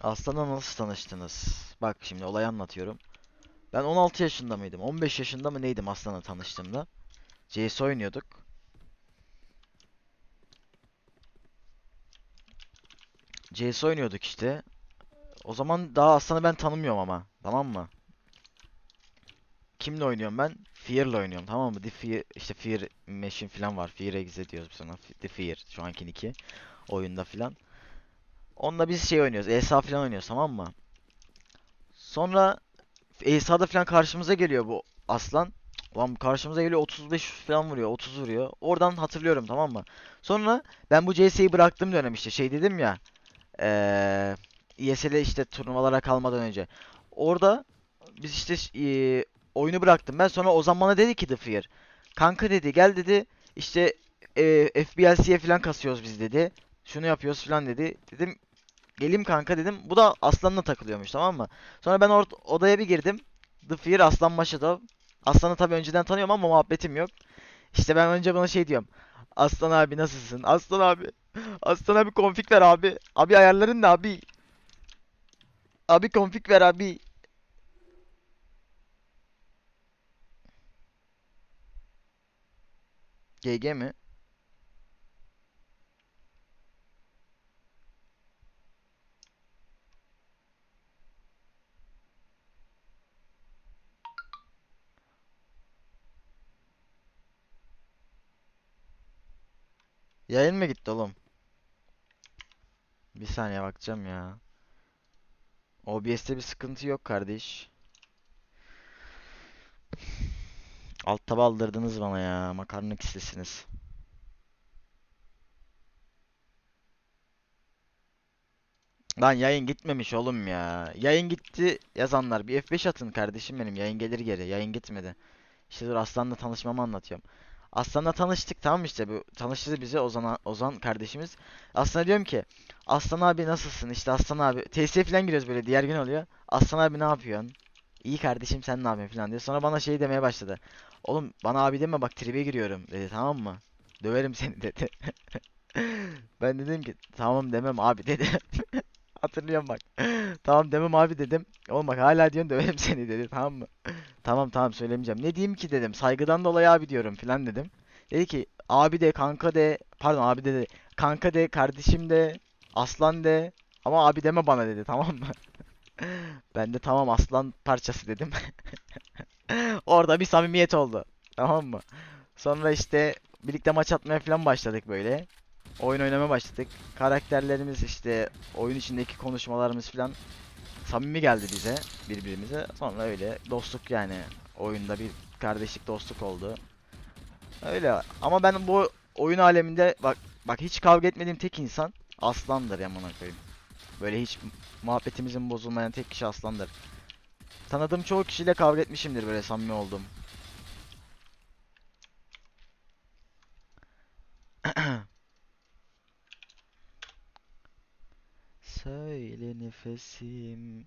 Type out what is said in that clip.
Aslan'la nasıl tanıştınız? Bak şimdi olayı anlatıyorum. Ben 16 yaşında mıydım? 15 yaşında mı neydim Aslan'la tanıştığımda? CS oynuyorduk. CS oynuyorduk işte. O zaman daha Aslan'ı ben tanımıyorum ama. Tamam mı? Kimle oynuyorum ben? Fear'la oynuyorum tamam mı? The Fear, işte Fear Machine falan var. Fear Exe diyoruz biz ona. The Fear şu anki iki oyunda falan. Onunla biz şey oynuyoruz. ESA falan oynuyoruz tamam mı? Sonra ESA'da falan karşımıza geliyor bu aslan. Ulan karşımıza geliyor 35 falan vuruyor. 30 vuruyor. Oradan hatırlıyorum tamam mı? Sonra ben bu CS'yi bıraktığım dönem işte şey dedim ya. Eee ESL'e işte turnuvalara kalmadan önce. Orada biz işte eee, oyunu bıraktım ben. Sonra Ozan bana dedi ki The Fear. Kanka dedi gel dedi. İşte eee FBLC'ye falan kasıyoruz biz dedi. Şunu yapıyoruz falan dedi. Dedim Gelim kanka dedim. Bu da Aslan'la takılıyormuş tamam mı? Sonra ben or- odaya bir girdim. The Fear Aslan Maşadov. Aslan'ı tabii önceden tanıyorum ama muhabbetim yok. İşte ben önce bana şey diyorum. Aslan abi nasılsın? Aslan abi. Aslan abi konfig ver abi. Abi ayarların ne abi? Abi konfig ver abi. GG mi? Yayın mı gitti oğlum? Bir saniye bakacağım ya. OBS'te bir sıkıntı yok kardeş. Alt taba aldırdınız bana ya. Makarna listesiniz. Lan yayın gitmemiş oğlum ya. Yayın gitti yazanlar. Bir F5 atın kardeşim benim. Yayın gelir geri. Yayın gitmedi. İşte dur Aslan'la tanışmamı anlatıyorum. Aslan'la tanıştık tamam işte bu tanıştırdı bize Ozan Ozan kardeşimiz. Aslan'a diyorum ki Aslan abi nasılsın? İşte Aslan abi TS'ye falan giriyoruz böyle diğer gün oluyor. Aslan abi ne yapıyorsun? İyi kardeşim sen ne yapıyorsun falan diyor. Sonra bana şey demeye başladı. Oğlum bana abi deme bak tribe giriyorum dedi tamam mı? Döverim seni dedi. Ben dedim ki tamam demem abi dedi. Hatırlıyorum bak. Tamam demem abi dedim. Oğlum bak hala diyorsun döverim seni dedi tamam mı? Tamam tamam söylemeyeceğim. Ne diyeyim ki dedim. Saygıdan dolayı abi diyorum filan dedim. Dedi ki abi de kanka de pardon abi de, de kanka de kardeşim de aslan de ama abi deme bana dedi tamam mı? Ben de tamam aslan parçası dedim. Orada bir samimiyet oldu. Tamam mı? Sonra işte birlikte maç atmaya falan başladık böyle. Oyun oynamaya başladık. Karakterlerimiz işte oyun içindeki konuşmalarımız falan samimi geldi bize birbirimize. Sonra öyle dostluk yani oyunda bir kardeşlik dostluk oldu. Öyle ama ben bu oyun aleminde bak bak hiç kavga etmediğim tek insan Aslan'dır yamana koyayım. Böyle hiç muhabbetimizin bozulmayan tek kişi Aslan'dır. Tanıdığım çoğu kişiyle kavga etmişimdir böyle samimi oldum. Nefesim